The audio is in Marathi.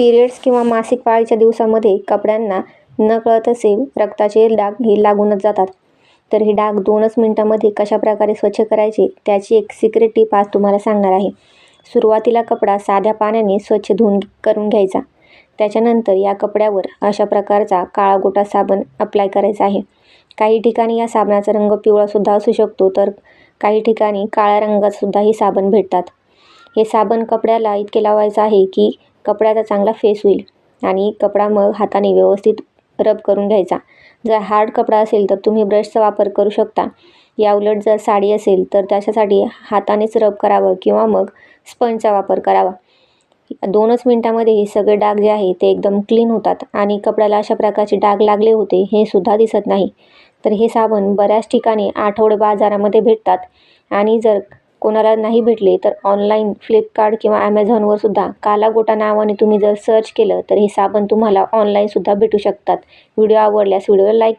पिरियड्स किंवा मासिक पाळीच्या दिवसामध्ये कपड्यांना नकळत असे रक्ताचे डाग हे लागूनच जातात. तर हे डाग दोनच मिनटामध्ये कशाप्रकारे स्वच्छ करायचे त्याची एक सिक्रेट टीप आज तुम्हाला सांगणार आहे. सुरुवातीला कपडा साध्या पाण्याने स्वच्छ धुवून करून घ्यायचा. त्याच्यानंतर या कपड्यावर अशा प्रकारचा काळा गोटा साबण अप्लाय करायचा आहे. काही ठिकाणी या साबणाचा रंग पिवळासुद्धा असू शकतो तर काही ठिकाणी काळ्या रंगातसुद्धा हे साबण भेटतात. हे साबण कपड्याला इतके लावायचं आहे की कपड्याचा चांगला फेस होईल. आणि कपडा मग हाताने व्यवस्थित रब करून घ्यायचा. जर हार्ड कपडा असेल तर तुम्ही ब्रशचा वापर करू शकता. याउलट जर साडी असेल तर त्याच्यासाठी हातानेच रब करावं किंवा मग स्पंजचा वापर करावा. दोनच मिनटामध्ये हे सगळे डाग जे आहे ते एकदम क्लीन होतात आणि कपड्याला अशा प्रकारचे डाग लागले होते हे सुद्धा दिसत नाही. तर हे साबण बऱ्याच ठिकाणी आठवडे बाजारामध्ये भेटतात. आणि जर कोणाला नाही भेटले तर ऑनलाईन फ्लिपकार्ट किंवा ॲमेझॉनवर सुद्धा काला गोटा नावाने तुम्ही जर सर्च केलं तर हे साबण तुम्हाला ऑनलाईनसुद्धा भेटू शकतात. व्हिडिओ आवडल्यास व्हिडिओला लाईक करा.